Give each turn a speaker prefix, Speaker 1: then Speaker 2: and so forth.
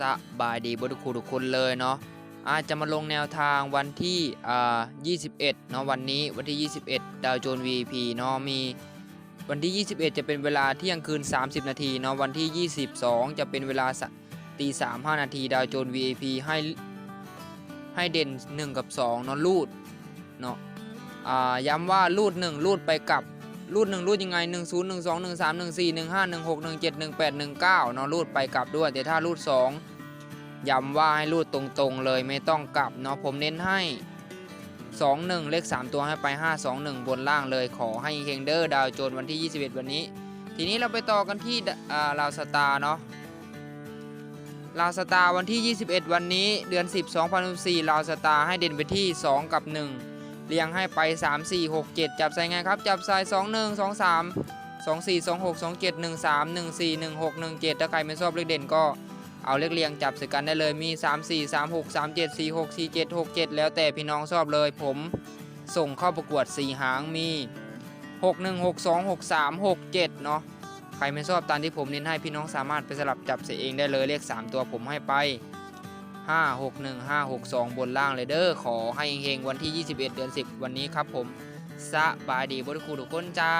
Speaker 1: สบายดีบุตรครูทุกคนเลยเนาะอาจจะมาลงแนวทางวันที่อ่า21 เนาะวันนี้วันที่ 21 ดาวโจน VP เนาะมีวันที่ 21 จะเป็นเวลาเที่ยงคืน 30 นาทีเนาะวันที่ 22 จะเป็นเวลาสะตี3 5นาทีดาวโจน VP ให้ให้เด่น 1 กับ 2เนาะลูดเนาะย้ำว่าลูด 1 ลูดไปกับรูดหนึ่งรูดยังไง 1 0 1 2 1 3 1 4 1 5 1 6 1 7 1 8 1 9เนาะรูดไปกลับด้วย แต่ถ้ารูด 2 ย้ำว่าให้รูดตรงๆเลยไม่ต้องกลับเนาะผมเน้นให้ 2 1 เลข 3 ตัวให้ไป 5 2 1 บนล่างเลยขอให้เฮงเดอร์ดาวโจนวันที่ 21 วันนี้ ทีนี้เราไปต่อกันที่ลาวสตาร์เนาะลาวสตาร์วันที่ 21 วันนี้ เดือน 10 2014ลาวสตาร์ให้เด่นไปที่ 2 กับ 1 เรียงให้ไป 3 4 6 7 จับใส่ไงครับ จับใส่2 1 2 3 2 4 2 6 2 7 1 3 1 4 1 6 1 7 ถ้าใครไม่ชอบเลขเด่นก็ เอาเลขเรียงจับใส่กันได้เลยมี 3 4 3 6 3 7 4 6 4 7 6 7 แล้วแต่พี่น้องชอบเลย ผมส่งเข้าประกวด 4 หางมี 6 1 6 2 6 3 6 7 เนาะใครไม่ชอบตามที่ผมเน้นให้พี่น้องสามารถไปสลับจับใส่เองได้เลยเลข 3 ตัวผมให้ไป 5 6 1 5 6 2 บนล่างเลยเด้อขอให้เฮงๆวันที่ 21 เดือน 10 วันนี้ครับผมสบายดีบริคูทุกคนจ้า